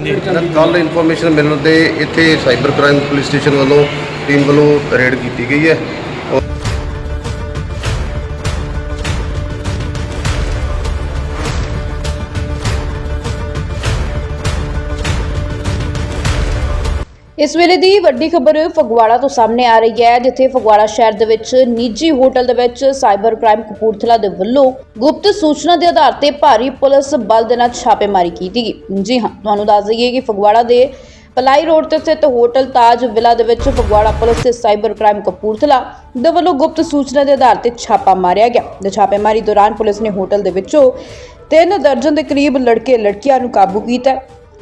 ਕੱਲ ਇਨਫੋਰਮੇਸ਼ਨ ਮਿਲਣ ਤੇ ਇੱਥੇ ਸਾਈਬਰ ਕ੍ਰਾਈਮ ਪੁਲਿਸ ਸਟੇਸ਼ਨ ਵੱਲੋਂ ਟੀਮ ਵੱਲੋਂ ਰੇਡ ਕੀਤੀ ਗਈ ਹੈ। ਇਸ ਵੇਲੇ ਦੀ ਵੱਡੀ ਖਬਰ ਫਗਵਾੜਾ ਤੋਂ ਸਾਹਮਣੇ ਆ ਰਹੀ ਹੈ, ਜਿੱਥੇ ਫਗਵਾੜਾ ਸ਼ਹਿਰ ਦੇ ਵਿੱਚ ਨਿੱਜੀ ਹੋਟਲ ਦੇ ਵਿੱਚ ਸਾਈਬਰ ਕ੍ਰਾਈਮ ਕਪੂਰਥਲਾ ਦੇ ਵੱਲੋਂ ਗੁਪਤ ਸੂਚਨਾ ਦੇ ਆਧਾਰ ਤੇ ਭਾਰੀ ਪੁਲਿਸ ਬਲ ਦੇ ਨਾਲ ਛਾਪੇਮਾਰੀ ਕੀਤੀ ਗਈ। ਜੀ ਹਾਂ, ਤੁਹਾਨੂੰ ਦੱਸ ਦਈਏ ਕਿ ਫਗਵਾੜਾ ਦੇ ਪਲਾਈ ਰੋਡ ਤੇ ਸਥਿਤ ਹੋਟਲ ਤਾਜ ਵਿਲਾ ਦੇ ਵਿੱਚ ਫਗਵਾੜਾ ਪੁਲਿਸ ਤੇ ਸਾਈਬਰ ਕ੍ਰਾਈਮ ਕਪੂਰਥਲਾ ਦੇ ਵੱਲੋਂ ਗੁਪਤ ਸੂਚਨਾ ਦੇ ਆਧਾਰ ਤੇ ਛਾਪਾ ਮਾਰਿਆ ਗਿਆ। ਤੇ ਛਾਪੇਮਾਰੀ ਦੌਰਾਨ ਪੁਲਿਸ ਨੇ ਹੋਟਲ ਦੇ ਵਿੱਚੋਂ ਤਿੰਨ ਦਰਜਨ ਦੇ ਕਰੀਬ ਲੜਕੇ ਲੜਕੀਆਂ ਨੂੰ ਕਾਬੂ ਕੀਤਾ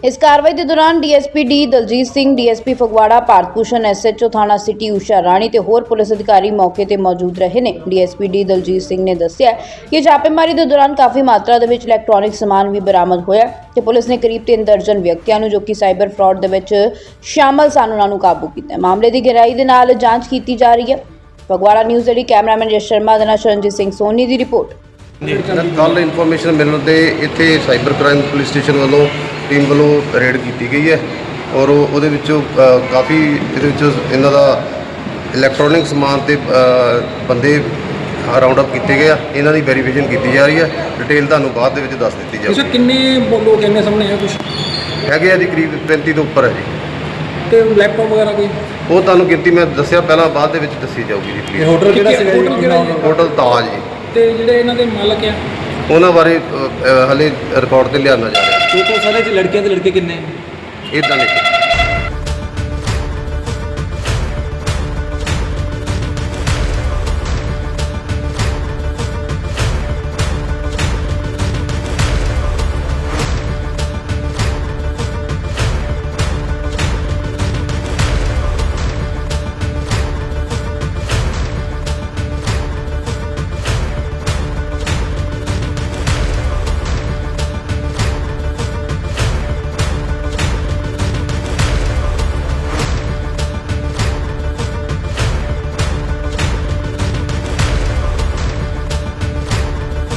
ਇਸ ਕਾਰਵਾਈ ਦੇ ਦੌਰਾਨ DSP D Daljit Singh, DSP Phagwara Bharat Bhushan SHO ਥਾਣਾ ਸਿਟੀ ਊਸ਼ਾ ਰਾਣੀ ਤੇ ਹੋਰ ਪੁਲਿਸ ਅਧਿਕਾਰੀ ਮੌਕੇ ਤੇ ਮੌਜੂਦ ਰਹੇ ਨੇ। ਡੀਐਸਪੀ ਡੀ ਦਲਜੀਤ ਸਿੰਘ ਨੇ ਦੱਸਿਆ ਕਿ ਛਾਪੇਮਾਰੀ ਦੇ ਦੌਰਾਨ ਕਾਫੀ ਮਾਤਰਾ ਦੇ ਵਿੱਚ ਇਲੈਕਟ੍ਰੋਨਿਕ ਸਮਾਨ ਵੀ ਬਰਾਮਦ ਹੋਇਆ ਤੇ ਪੁਲਿਸ ਨੇ ਕਰੀਬ 3 ਦਰਜਨ ਵਿਅਕਤੀਆਂ ਨੂੰ ਜੋ ਕਿ ਸਾਈਬਰ ਫਰਾਡ ਦੇ ਵਿੱਚ ਸ਼ਾਮਲ ਸਨ, ਉਹਨਾਂ ਨੂੰ ਕਾਬੂ ਕੀਤਾ ਮਾਮਲੇ ਦੀ ਗਹਿਰਾਈ ਦੇ ਨਾਲ ਜਾਂਚ ਕੀਤੀ ਜਾ ਰਹੀ ਹੈ। ਫਗਵਾੜਾ ਨਿਊਜ਼ ਦੇ ਲਈ ਕੈਮਰਾਮੈਨ ਜਸ ਸ਼ਰਮਾ, ਦੇ ਨਾਲ ਸ਼ਰਨਜੀਤ ਸਿੰਘ ਸੋਨੀ ਦੀ ਰਿਪੋਰਟ। ਕੱਲ ਇਨਫੋਰਮੇਸ਼ਨ ਮਿਲਣ ਤੇ ਇੱਥੇ ਸਾਈਬਰ ਕ੍ਰਾਈਮ ਪੁਲਿਸ ਸਟੇਸ਼ਨ ਵੱਲੋਂ ਟੀਮ ਵੱਲੋਂ ਰੇਡ ਕੀਤੀ ਗਈ ਹੈ ਔਰ ਉਹ- ਉਹਦੇ ਵਿੱਚੋਂ ਅ, ਕਾਫੀ ਇਹਦੇ ਵਿੱਚ ਇਹਨਾਂ ਦਾ ਇਲੈਕਟ੍ਰੋਨਿਕ ਸਮਾਨ ਤੇ ਅ, ਬੰਦੇ ਰਾਉਂਡ ਅਪ ਕੀਤੇ ਗਏ ਆ। ਇਹਨਾਂ ਦੀ ਵੈਰੀਫਿਕੇਸ਼ਨ ਕੀਤੀ ਜਾ ਰਹੀ ਹੈ। ਡਿਟੇਲ ਤੁਹਾਨੂੰ ਬਾਅਦ ਦੇ ਵਿੱਚ ਦੱਸ ਦਿੱਤੀ ਅੱਛਾ ਜਾਊਗੀ ਕਿੰਨੇ ਬ- ਲੋਕ ਇੰਨੇ ਸਾਹਮਣੇ ਆ ਕੁਝ ਹੈਗੇ ਆ ਜੀ ਕਰੀਬ 35 ਤੋਂ ਉੱਪਰ ਹੈ ਜੀ। ਤੇ ਲੈਪਟਾਪ ਵਗੈਰਾ ਕੋਈ? ਉਹ ਤੁਹਾਨੂੰ ਗਿਣਤੀ ਮੈਂ ਦੱਸਿਆ ਪਹਿਲਾਂ ਬਾਅਦ ਦੇ ਵਿੱਚ ਦੱਸੀ ਜਾਊਗੀ ਜੀ ਪਲੀਜ਼ ਹੋਟਲ ਕਿਹੜਾ ਸੀਗਾ ਹੋਟਲ ਕਿਹੜਾ ਜੀ? ਹੋਟਲ ਤਾਜ ਜੀ। ਤੇ ਜਿਹੜੇ ਇਹਨਾਂ ਦੇ ਮਾਲਕ ਆ? ਉਹਨਾਂ ਬਾਰੇ ਅ, ਅ, ਹਲੇ ਰਿਕਾਰਡ ਤੇ ਲਿਆਉਣਾ ਜਾ ਰਿਹਾ। ਟੋਟਲ ਸਾਰੇ ਚ ਲੜਕੀਆਂ ਤੇ ਲੜਕੇ ਕਿੰਨੇ ਇਦਾਂ ਨਹੀਂ